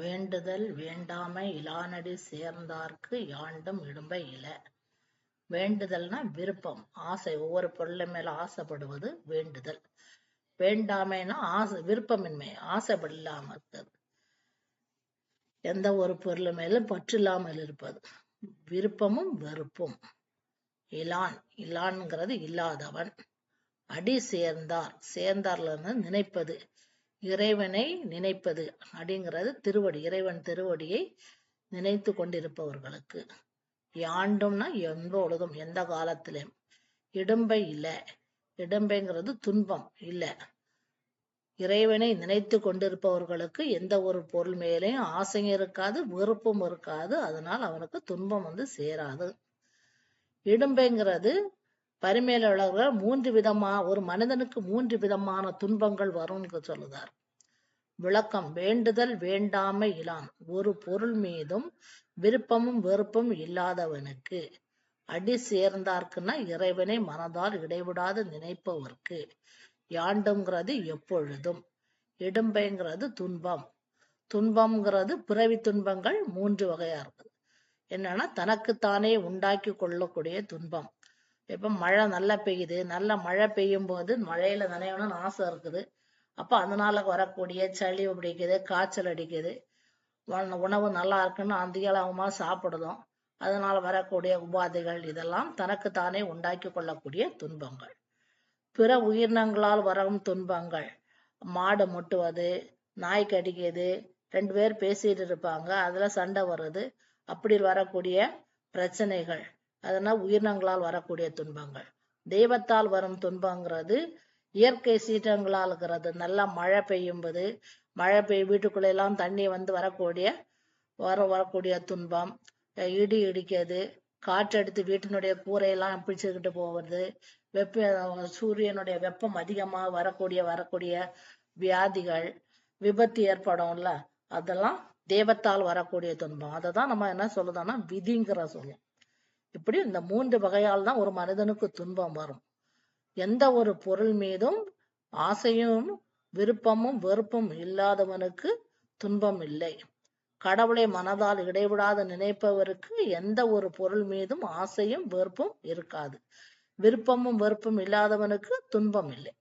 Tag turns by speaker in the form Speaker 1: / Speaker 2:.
Speaker 1: வேண்டுதல் வேண்டாமை இலானடி சேர்ந்தார்க்கு யாண்டும் இடும்ப இல. வேண்டுதல்னா விருப்பம் ஆசை ஒவ்வொரு பொருளை மேல ஆசைப்படுவது வேண்டுதல். வேண்டாமைனா ஆசை விருப்பமின்மை ஆசைப்படாம இருக்கிறது எந்த ஒரு பொருள் மேலும் பற்று இல்லாமல் இருப்பது. விருப்பமும் வெறுப்பும். இலான் இலான்ங்கிறது இல்லாதவன். அடி சேர்ந்தார் சேர்ந்தார்ல நினைப்பது. இறைவனை நினைப்பது அப்படிங்கிறது திருவடி இறைவன் திருவடியை நினைத்து கொண்டிருப்பவர்களுக்கு. யாண்டும்னா எப்பொழுதும் எந்த காலத்திலும் இடும்பை இல்லை. இடும்பைங்கிறது துன்பம் இல்லை. இறைவனை நினைத்து கொண்டிருப்பவர்களுக்கு எந்த ஒரு பொருள் மேலேயும் ஆசையும் இருக்காது வெறுப்பும் இருக்காது. அதனால் அவனுக்கு துன்பம் வந்து சேராது. இடும்பைங்கிறது பரிமையில மூன்று விதமா ஒரு மனிதனுக்கு மூன்று விதமான துன்பங்கள் வரும்னு சொல்லுதார். விளக்கம் வேண்டுதல் வேண்டாமை இலான் ஒரு பொருள் மீதும் விருப்பமும் வெறுப்பும் இல்லாதவனுக்கு. அடி சேர்ந்தார்க்குன்னா இறைவனை மனதால் இடைவிடாது நினைப்பவர்க்கு. யாண்டுங்கிறது எப்பொழுதும். இடும்பைங்கிறது துன்பம். துன்பம்ங்கிறது பிறவி துன்பங்கள் மூன்று வகையா இருக்குது. என்னன்னா தனக்குத்தானே உண்டாக்கி கொள்ளக்கூடிய துன்பம். இப்ப மழை நல்லா பெய்யுது. நல்ல மழை பெய்யும் போது மழையில நனையணும்னு ஆசை இருக்குது. அப்ப அதனால வரக்கூடிய சளி பிடிக்குது காய்ச்சல் அடிக்குது. உணவு நல்லா இருக்குன்னு அதிகளவுமா சாப்பிடுதோம். அதனால வரக்கூடிய உபாதைகள் இதெல்லாம் தனக்குத்தானே உண்டாக்கி கொள்ளக்கூடிய துன்பங்கள். பிற உயிரினங்களால் வரும் துன்பங்கள். மாடு முட்டுவது நாய் கடிக்குது ரெண்டு பேர் பேசிட்டு இருப்பாங்க. அதுல சண்டை வருது. அப்படி வரக்கூடிய பிரச்சனைகள். அதனால் உயிரினங்களால் வரக்கூடிய துன்பங்கள். தெய்வத்தால் வரும் துன்பங்கிறது இயற்கை சீற்றங்களால் இருக்கிறது. நல்லா மழை பெய்யும்போது மழை பெய் வீட்டுக்குள்ள எல்லாம் தண்ணி வந்து வரக்கூடிய வர வரக்கூடிய துன்பம். இடி இடிக்கிறது காற்றடித்து வீட்டினுடைய கூரையெல்லாம் பிடிச்சுக்கிட்டு போவது வெப்ப சூரியனுடைய வெப்பம் அதிகமாக வரக்கூடிய வரக்கூடிய வியாதிகள் விபத்து ஏற்படும்ல அதெல்லாம் தெய்வத்தால் வரக்கூடிய துன்பம். அதை தான் நம்ம என்ன சொல்லுதோம்னா விதிங்கிற சொல்லும் இப்படி இந்த மூன்று வகையால் தான் ஒரு மனிதனுக்கு துன்பம் வரும். எந்த ஒரு பொருள் மீதும் ஆசையும் விருப்பமும் வெறுப்பும் இல்லாதவனுக்கு துன்பம் இல்லை. கடவுளை மனதால் இடைவிடாது நினைப்பவருக்கு எந்த ஒரு பொருள் மீதும் ஆசையும் வெறுப்பும் இருக்காது. விருப்பமும் வெறுப்பும் இல்லாதவனுக்கு துன்பம் இல்லை.